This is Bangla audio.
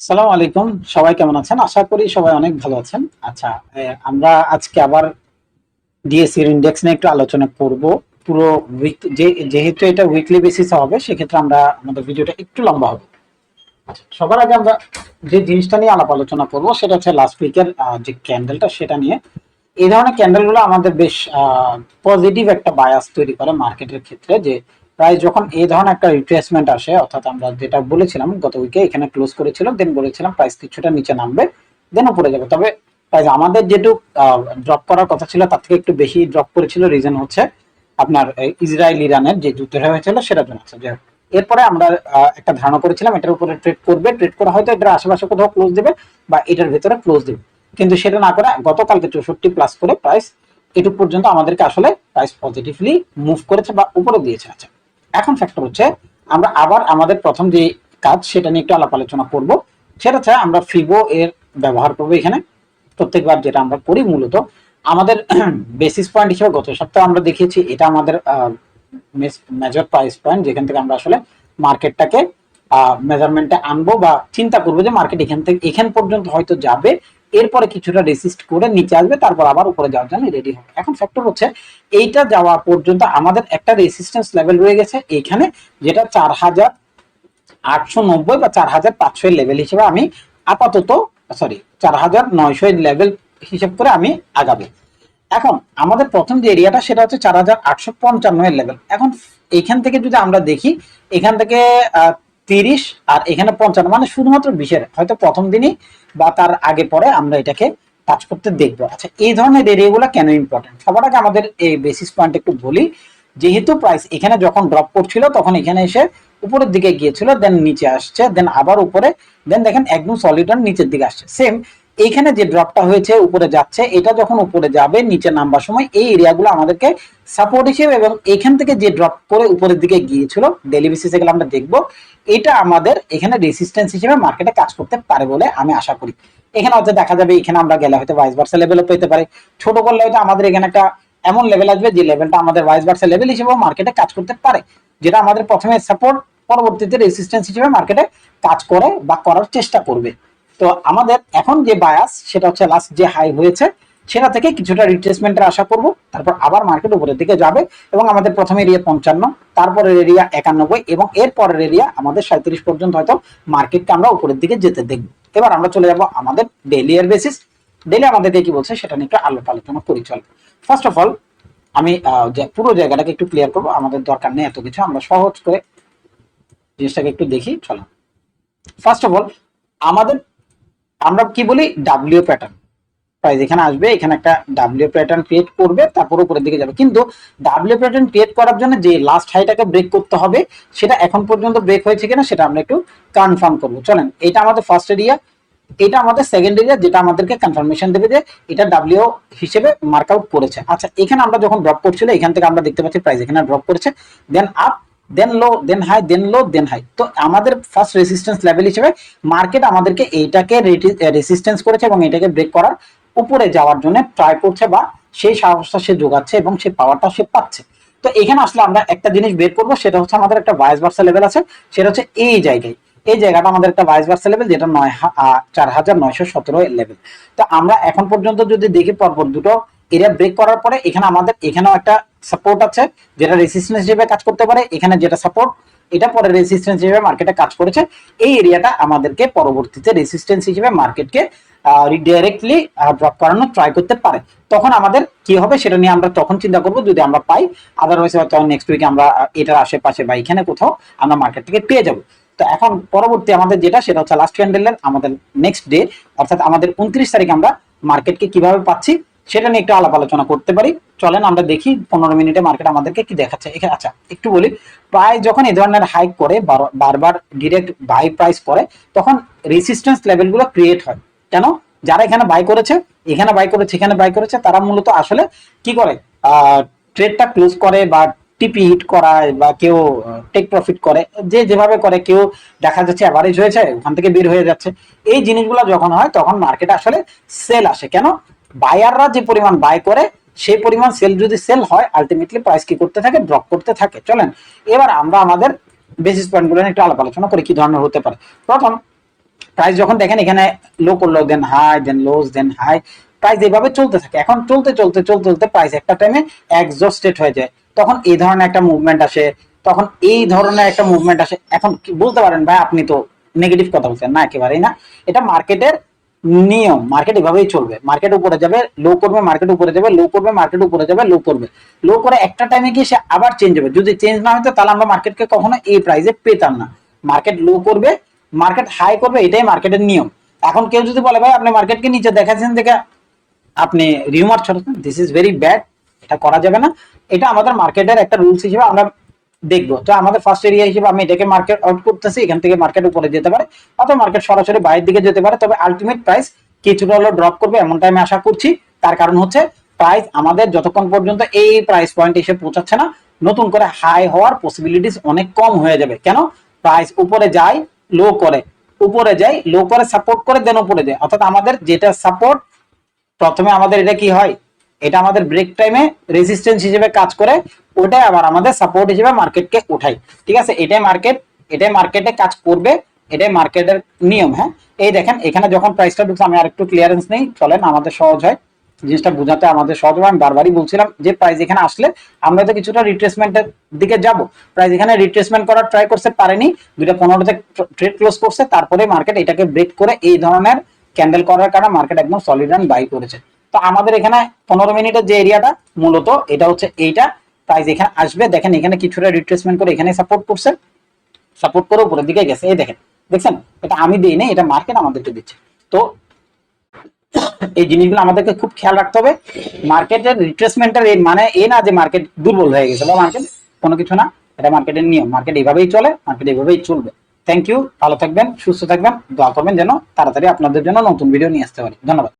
সালাম আলাইকুম। সবাই কেমন আছেন? আশা করি সবাই অনেক ভালো আছেন। আচ্ছা আমরা আজকে আবার ডিএসসি ইন্ডেক্স নিয়ে একটু আলোচনা করব। পুরো উইক যেহেতু এটা উইকলি বেসিসে হবে সেক্ষেত্রে আমরা আমাদের ভিডিওটা একটু লম্বা হবে। আচ্ছা, সবার আগে আমরা যে জিনিসটা নিয়ে আলাপ আলোচনা করব সেটা হচ্ছে লাস্ট উইকের যে ক্যান্ডেলটা সেটা নিয়ে। এই ধরনের ক্যান্ডেলগুলো আমাদের বেশ পজিটিভ একটা বায়াস তৈরি করে মার্কেটের ক্ষেত্রে যে প্রায় যখন এই ধরনের একটা রিট্রেসমেন্ট আসে, অর্থাৎ আমরা যেটা বলেছিলাম, গত উইকে এখানে ক্লোজ করেছিল দেন বলেছিলাম প্রাইস কিছুটা নিচে নামবে দেন উপরে যাবে। তবে প্রাইস আমাদের যেটু ড্রপ করার কথা ছিল, তার থেকে একটু বেশি ড্রপ করেছিল রিজন হচ্ছে আপনার ইসরায়েল ইরানের যে যুদ্ধটা হয়েছিল সেটা জন্য। হচ্ছে যে এরপরে আমরা একটা ধারণা করেছিলাম, এটার উপরে ট্রেড করবে। ট্রেড করা হয়তো এটার আশেপাশে কোথাও ক্লোজ দেবে বা এটার ভেতরে ক্লোজ দেবে। কিন্তু সেটা না করে গতকালকে চৌষট্টি প্লাস করে প্রাইস এটুক পর্যন্ত আমাদেরকে আসলে প্রাইস পজিটিভলি মুভ করেছে বা উপরে দিয়েছে। আচ্ছা এখন ফ্যাক্টর হচ্ছে, আমরা আবার আমাদের প্রথম যে কাজ সেটা নিয়ে একটু আলাপ আলোচনা করব। সেটা হচ্ছে আমরা ফিবো এর ব্যবহার করব এখানে। প্রত্যেকবার যেটা আমরা করি মূলত, আমাদের বেসিস পয়েন্ট হিসেবে গত সপ্তাহে আমরা দেখিয়েছি, এটা আমাদের মেজর প্রাইস পয়েন্ট যেখান থেকে আমরা আসলে মার্কেটটাকে মেজারমেন্টে আনব বা চিন্তা করব যে মার্কেট এখান থেকে, এখান পর্যন্ত হয়তো যাবে এরপরে কিছুটা রেসিস্ট করে নিচে আসবে, তারপর আবার উপরে যাওয়ার জন্য রেডি হবে। এখন ফ্যাক্টর হচ্ছে, এইটা যাওয়া পর্যন্ত আমাদের একটা রেসিস্টেন্স লেভেল রয়ে গেছে। এখানে যেটা চার হাজার আটশো নব্বই বা চার হাজার পাঁচশো লেভেল হিসেবে আমি আপাতত সরি চার হাজার নয়শো লেভেল হিসেব করে আমি আগাবো। এখন আমাদের প্রথম যে এরিয়াটা সেটা হচ্ছে চার হাজার আটশো পঞ্চান্ন এর লেভেল এখন এখান থেকে যদি আমরা দেখি, এখান থেকে তিরিশ, আর এখানে পঞ্চান্ন মানে শুধুমাত্র বিশের হয়তো প্রথম দিনই বা তার আগে পরে আমরা এটাকে টাচ করতে দেখব। আচ্ছা এই ধরনের এরিয়াগুলো কেন ইম্পর্টেন্ট সবার আগে আমাদের এই বেসিস পয়েন্ট একটু বলি, যেহেতু প্রাইস এখানে যখন ড্রপ করছিল, তখন এখানে এসে উপরের দিকে গিয়েছিল দেন নিচে আসছে দেন আবার উপরে দেন দেখেন একদম সলিড নিচের দিকে আসছে। সেম এইখানে যে ড্রপটা হয়েছে, উপরে যাচ্ছে, এটা যখন উপরে যাবে, নিচে নামবার সময়, এই এরিয়াগুলো আমাদেরকে সাপোর্ট হিসেবে এবং এখান থেকে যে ড্রপ করে উপরের দিকে গিয়েছিল ডেলি বেসিসে গেলে আমরা দেখব, এটা আমাদের এখানে রেসিস্টেন্স হিসেবে মার্কেটে কাজ করতে পারে বলে আমি আশা করি। এখানে হয়তো দেখা যাবে, এখানে আমরা গেলে হয়তো ভাইস ভার্সা লেভেলও পেতে পারে। ছোট করলে হয়তো আমাদের এখানে একটা এমন লেভেল আসবে যে লেভেলটা আমাদের ভাইস ভার্সা লেভেল হিসেবেও মার্কেটে কাজ করতে পারে, যেটা আমাদের প্রথমে সাপোর্ট পরবর্তীতে রেসিস্টেন্স হিসেবে মার্কেটে কাজ করে বা করার চেষ্টা করবে। তো আমাদের এখন যে বায়াস সেটা হচ্ছে লাস্ট যে হাই হয়েছে, সেটা থেকে কিছুটা রিট্রেসমেন্টের আশা করব। তারপর আবার মার্কেট উপরের দিকে যাবে এবং আমাদের প্রথম এরিয়া পঞ্চান্ন, তারপরের এরিয়া একানব্বই এবং এর পরের এরিয়া আমাদের সাঁত্রিশ পর্যন্ত হয়তো মার্কেটকে আমরা উপরের দিকে যেতে দেখব। এবার আমরা চলে যাব আমাদের ডেলি এর বেসিস ডেলি আমাদেরকে কি বলছে? সেটা নিয়ে একটু আলোক আলোচনা করি, চল। ফার্স্ট অফ অল আমি পুরো জায়গাটাকে একটু ক্লিয়ার করব। আমাদের দরকার নেই এত কিছু, আমরা সহজ করে জিনিসটাকে একটু দেখি, চলো। ফার্স্ট অফ অল আমাদের আমরা কি বলি? ডাব্লিউ প্যাটার্ন প্রাইস এখানে আসবে, এখানে একটা ডাব্লিউ প্যাটার্ন ক্রিয়েট করবে, তারপর উপরের দিকে যাবে। কিন্তু ডাব্লিউ প্যাটার্ন ক্রিয়েট করার জন্য যে লাস্ট হাইটাকে ব্রেক করতে হবে, সেটা এখন পর্যন্ত ব্রেক হয়েছে কিনা সেটা আমরা একটু কনফার্ম করব। চলেন, এটা আমাদের ফার্স্ট এরিয়া এটা আমাদের সেকেন্ড এরিয়া যেটা আমাদেরকে কনফার্মেশন দেবে যে এটা ডাব্লিউ হিসেবে মার্ক আউট করেছে। আচ্ছা এখানে আমরা যখন ড্রপ করছিল, এখান থেকে আমরা দেখতে পাচ্ছি প্রাইস এখানে ড্রপ করেছে। Then up then low then high then low then high তো আমাদের ফার্স্ট রেসিস্টেন্স লেভেল হিসেবে মার্কেট আমাদেরকে এইটাকে রেসিস্টেন্স করেছে এবং এটাকে ব্রেক করার উপরে যাওয়ার জন্য ট্রাই করছে বা সেই সাহসটা সে যোগাচ্ছে এবং সেই পাওয়ারটা সে পাচ্ছে। তো এখানে আসলে আমরা একটা জিনিস বের করব, সেটা হচ্ছে আমাদের একটা ভাইস ভার্সা লেভেল আছে, সেটা হচ্ছে এই জায়গায়। এই জায়গাটা আমাদের একটা ভাইস ভার্সা লেভেল যেটা নয় চার হাজার নয়শো সতেরো লেভেল তো আমরা এখন পর্যন্ত যদি দেখি পরপর দুটো এরিয়া ব্রেক করার পরে এখানে আমাদের, এখানেও একটা সাপোর্ট আছে, যেটা রেসিস্টেন্স হিসেবে কাজ করতে পারে। এখানে যেটা সাপোর্ট এটা পরে রেসিস্টেন্স হিসেবে মার্কেটে কাজ করেছে। এই এরিয়াটা আমাদেরকে পরবর্তীতে রেসিস্টেন্স হিসেবে মার্কেটকে ডাইরেক্টলি ড্রপ করানোর ট্রাই করতে পারে। তখন আমাদের কি হবে সেটা নিয়ে আমরা তখন চিন্তা করব, যদি আমরা পাই। আদারওয়াইজ হয়তো নেক্সট উইকে আমরা এটার আশেপাশে বা এখানে কোথাও আমরা মার্কেট থেকে পেয়ে যাব। তো এখন পরবর্তী আমাদের যেটা, সেটা হচ্ছে লাস্ট ক্যান্ডেলের আমাদের নেক্সট ডে অর্থাৎ আমাদের উনত্রিশ তারিখে আমরা মার্কেটকে কীভাবে পাচ্ছি সেটা নিয়ে একটু আলাপ আলোচনা করতে পারি। চলেন আমরা দেখি পনেরো মিনিটে মার্কেট আমাদেরকে কি দেখাচ্ছে। এখানে আচ্ছা একটু বলি, প্রায় যখন এই ধরনের হাইক করে, বার- বারবার ডিরেক্ট বাই প্রাইস করে, তখন রেসিস্টেন্স লেভেলগুলো ক্রিয়েট হয়। কেন? যারা এখানে বাই করেছে, এখানে বাই করেছে এখানে বাই করেছে, তারা মূলত আসলে কি করে? ট্রেডটা ক্লোজ করে বা টিপি হিট করায় বা কেউ টেক প্রফিট করে, যে যেভাবে করে কেউ দেখা যাচ্ছে অ্যাভারেজ হয়েছে, ওখান থেকে বের হয়ে যাচ্ছে। এই জিনিসগুলো যখন হয়, তখন মার্কেটে আসলে সেল আসে। কেন? বায়াররা যে পরিমাণ বাই করে, সেই পরিমাণ সেল যদি সেল হয় আলটিমেটলি প্রাইস কি করতে থাকে ড্রপ করতে থাকে। চলেন, এবার আমরা আমাদের বেসিস পয়েন্টগুলো নিয়ে একটু আলাপ আলোচনা করি, কি ধরনের হতে পারে। প্রথম প্রাইস যখন দেখেন, এখানে লো করল then high then lows then high price এইভাবে চলতে থাকে। এখন চলতে চলতে চলতে চলতে প্রাইস একটা টাইমে এক্সস্টেড হয়ে যায়। তখন এই ধরনের একটা মুভমেন্ট আসে, তখন এই ধরনের একটা মুভমেন্ট আসে। এখন বলতে পারেন ভাই, আপনি তো নেগেটিভ কথা বলছেন, না, একেবারেই না। এটা মার্কেটের নিয়ম মার্কেট এভাবেই চলবে। মার্কেট উপরে যাবে লো করবে মার্কেট উপরে যাবে লো করবে মার্কেট উপরে যাবে লো করবে। লো করে একটা টাইমে গিয়ে সে আবার চেঞ্জ হবে। যদি চেঞ্জ না হতো, তাহলে আমরা মার্কেটকে কখনো এই প্রাইসে পেতাম না। মার্কেট লো করবে মার্কেট হাই করবে, এটাই মার্কেটের নিয়ম। এখন কেউ যদি বলে, ভাই, আপনি মার্কেটকে নিচে দেখাচ্ছেন, দেখে আপনি রিউমার ছড়াচ্ছেন দিস ইজ ভেরি ব্যাড এটা করা যাবে না। এটা আমাদের মার্কেটের একটা রুলস হিসেবে আমরা দেখব। তো আমাদের ফার্স্ট এরিয়া হিসেবে আমি এটাকে মার্কেট আউট করতেছি, এখান থেকে মার্কেট উপরে যেতে পারে, অথবা মার্কেট সরাসরি বাইরের দিকে যেতে পারে, তবে আলটিমেট প্রাইস কিছুটা হলো ড্রপ করবে এমনটা আমি আশা করছি। তার কারণ হচ্ছে প্রাইস আমাদের যতক্ষণ পর্যন্ত এই প্রাইস পয়েন্ট এসে পৌঁছাচ্ছে না, নতুন করে হাই হওয়ার পসিবিলিটিস অনেক কম হয়ে যাবে। কেন? প্রাইস উপরে যায় লো করে। উপরে যায় লো করে সাপোর্ট করে দেন উপরে যায়। অর্থাৎ আমাদের যেটা সাপোর্ট প্রথমে আমাদের এটা কি হয়? এটা আমাদের ব্রেক টাইমে রেজিস্ট্যান্স হিসেবে কাজ করে, ওটাই আবার আমাদের সাপোর্ট হিসেবে মার্কেটকে উঠাই ঠিক আছে? এটাই মার্কেট এটাই মার্কেটে কাজ করবে, এটাই মার্কেটের নিয়ম হ্যাঁ? এই দেখেন, এখানে যখন প্রাইসটা ঢুকছে, আমি আরেকটু ক্লিয়ারেন্স নেই, চলেন, আমাদের সহজ হয়। জিনিসটা বোঝাতে আমাদের সহজ আমি বারবারই বলছিলাম যে প্রাইস এখানে আসলে আমরা তো কিছুটা রিট্রেসমেন্টের দিকে যাব। প্রাইস এখানে রিট্রেসমেন্ট করার ট্রাই করতে পারেনি, দুইটা পনেরোতে ট্রেড ক্লোজ করছে, তারপরে মার্কেট এটাকে ব্রেক করে এই ধরনের ক্যান্ডেল করার কারণে মার্কেট একদম সলিড রান বাই করেছে। তো আমাদের এখানে পনেরো মিনিটের যে এরিয়াটা, মূলত এটা হচ্ছে এইটা। প্রাইস এখানে আসবে। দেখেন এখানে কিছুটা রিট্রেসমেন্ট করে এখানে সাপোর্ট করছে। সাপোর্ট করে উপরের দিকে গেছে। এই দেখেন, দেখছেন? এটা আমি দিই না এটা মার্কেট আমাদেরকে দিচ্ছে। তো এই জিনিসগুলো আমাদেরকে খুব খেয়াল রাখতে হবে। মার্কেটের রিট্রেসমেন্টের মানে এ না যে মার্কেট দুর্বল হয়ে গেছে। বা মার্কেট কোনো কিছু না। এটা মার্কেটের নিয়ম। মার্কেট এইভাবেই চলে মার্কেট এইভাবেই চলবে। থ্যাংক ইউ ভালো থাকবেন, সুস্থ থাকবেন। দোয়া করবেন যেন তাড়াতাড়ি আপনাদের জন্য নতুন ভিডিও নিয়ে আসতে পারি। ধন্যবাদ।